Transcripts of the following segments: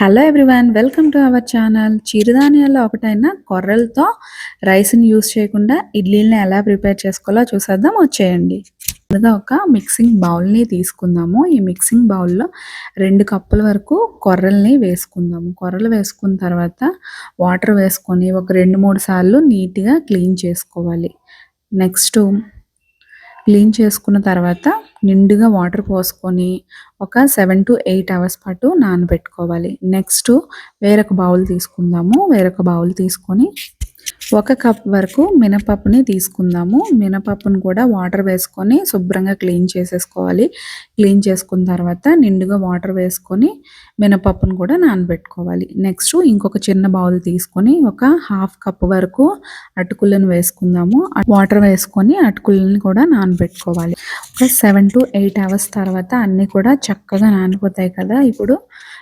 Hello everyone welcome to our channel చిరుధాన్యాల్లో ఒకటైన కొర్రలతో రైస్ని యూస్ చేయకుండా ఇడ్లీని ఎలా ప్రిపేర్ చేసుకోవాలో చూసేద్దాం. వచ్చేయండి. ముందుగా ఒక మిక్సింగ్ బౌల్ని తీసుకుందాము. ఈ మిక్సింగ్ బౌల్లో రెండు కప్పుల వరకు కొర్రల్ని వేసుకుందాము. కొర్రలు వేసుకున్న తర్వాత వాటర్ వేసుకొని ఒక రెండు మూడు సార్లు నీట్గా క్లీన్ చేసుకోవాలి. నెక్స్ట్ క్లీన్ చేసుకున్న తర్వాత నిండుగా వాటర్ పోసుకొని ఒక సెవెన్ టు ఎయిట్ అవర్స్ పాటు నానబెట్టుకోవాలి. నెక్స్ట్ వేరొక బౌల్ తీసుకుందాము. వేరొక బౌల్ తీసుకొని ఒక కప్ వరకు మినపప్పుని తీసుకుందాము. మినపప్పును కూడా వాటర్ వేసుకొని శుభ్రంగా క్లీన్ చేసేసుకోవాలి. క్లీన్ చేసుకున్న తర్వాత నిండుగా వాటర్ వేసుకొని మినపప్పును కూడా నానబెట్టుకోవాలి. నెక్స్ట్ ఇంకొక చిన్న బౌల్ తీసుకొని ఒక హాఫ్ కప్ వరకు అటుకులను వేసుకుందాము. వాటర్ వేసుకొని అటుకులను కూడా నానబెట్టుకోవాలి. ఒక సెవెన్ టు ఎయిట్ అవర్స్ తర్వాత అన్నీ కూడా చక్కగా నానిపోతాయి కదా. ఇప్పుడు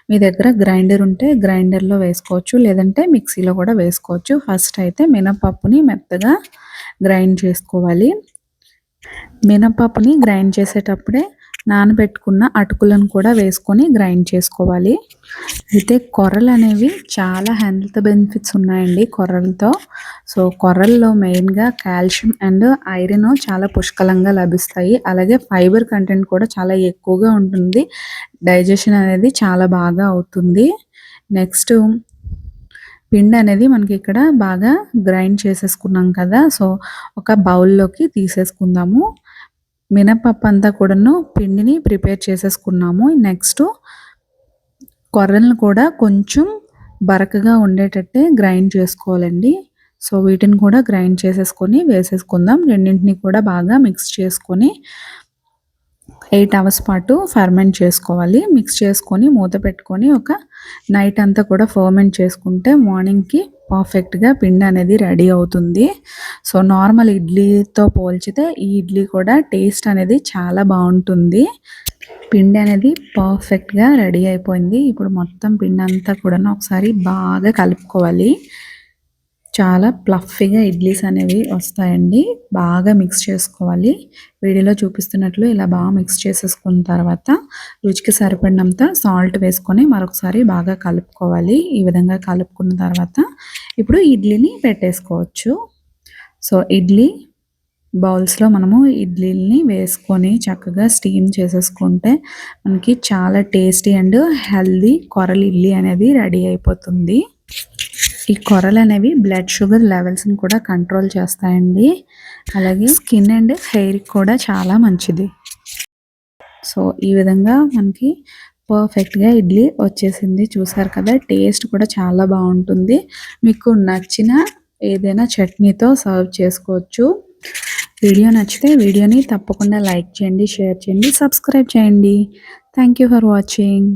మీ దగ్గర గ్రైండర్ ఉంటే గ్రైండర్లో వేసుకోవచ్చు లేదంటే మిక్సీలో కూడా వేసుకోవచ్చు. ఫస్ట్ అయితే మినపప్పుని మెత్తగా గ్రైండ్ చేసుకోవాలి. మినపప్పుని గ్రైండ్ చేసేటప్పుడే నానబెట్టుకున్న అటుకులను కూడా వేసుకొని గ్రైండ్ చేసుకోవాలి. అయితే కొర్రలు అనేవి చాలా హెల్త్ బెనిఫిట్స్ ఉన్నాయండి కొర్రలతో. సో కొర్రల్లో మెయిన్గా కాల్షియం అండ్ ఐరన్ చాలా పుష్కలంగా లభిస్తాయి. అలాగే ఫైబర్ కంటెంట్ కూడా చాలా ఎక్కువగా ఉంటుంది. డైజెషన్ అనేది చాలా బాగా అవుతుంది. నెక్స్ట్ పిండి అనేది మనకి ఇక్కడ బాగా గ్రైండ్ చేసేసుకున్నాం కదా. సో ఒక బౌల్లోకి తీసేసుకుందాము. మినపప్పు అంతా కూడాను పిండిని ప్రిపేర్ చేసేసుకున్నాము. నెక్స్ట్ కొర్రలను కూడా కొంచెం బరకగా ఉండేటట్టే గ్రైండ్ చేసుకోవాలండి. సో వీటిని కూడా గ్రైండ్ చేసేసుకొని వేసేసుకుందాం. రెండింటిని కూడా బాగా మిక్స్ చేసుకొని ఎయిట్ అవర్స్ పాటు ఫర్మెంట్ చేసుకోవాలి. మిక్స్ చేసుకొని మూత పెట్టుకొని ఒక నైట్ అంతా కూడా ఫర్మెంట్ చేసుకుంటే మార్నింగ్కి పర్ఫెక్ట్గా పిండి అనేది రెడీ అవుతుంది. సో నార్మల్ ఇడ్లీతో పోల్చితే ఈ ఇడ్లీ కూడా టేస్ట్ అనేది చాలా బాగుంటుంది. పిండి అనేది పర్ఫెక్ట్గా రెడీ అయిపోయింది. ఇప్పుడు మొత్తం పిండి అంతా కూడా ఒకసారి బాగా కలుపుకోవాలి. చాలా ప్లఫీగా ఇడ్లీస్ అనేవి వస్తాయండి. బాగా మిక్స్ చేసుకోవాలి. వీడియోలో చూపిస్తున్నట్లు ఇలా బాగా మిక్స్ చేసేసుకున్న తర్వాత రుచికి సరిపడినంత సాల్ట్ వేసుకొని మరొకసారి బాగా కలుపుకోవాలి. ఈ విధంగా కలుపుకున్న తర్వాత ఇప్పుడు ఇడ్లీని పెట్టేసుకోవచ్చు. సో ఇడ్లీ బౌల్స్లో మనము ఇడ్లీని వేసుకొని చక్కగా స్టీమ్ చేసేసుకుంటే మనకి చాలా టేస్టీ అండ్ హెల్దీ కొరలు ఇడ్లీ అనేది రెడీ అయిపోతుంది. ఈ కొరలు అనేవి బ్లడ్ షుగర్ లెవెల్స్ని కూడా కంట్రోల్ చేస్తాయండి. అలాగే స్కిన్ అండ్ హెయిర్ కూడా చాలా మంచిది. సో ఈ విధంగా మనకి పర్ఫెక్ట్గా ఇడ్లీ వచ్చేసింది. చూసారు కదా టేస్ట్ కూడా చాలా బాగుంటుంది. మీకు నచ్చిన ఏదైనా చట్నీతో సర్వ్ చేసుకోవచ్చు. వీడియో నచ్చితే వీడియోని తప్పకుండా లైక్ చేయండి షేర్ చేయండి సబ్స్క్రైబ్ చేయండి. Thank for watching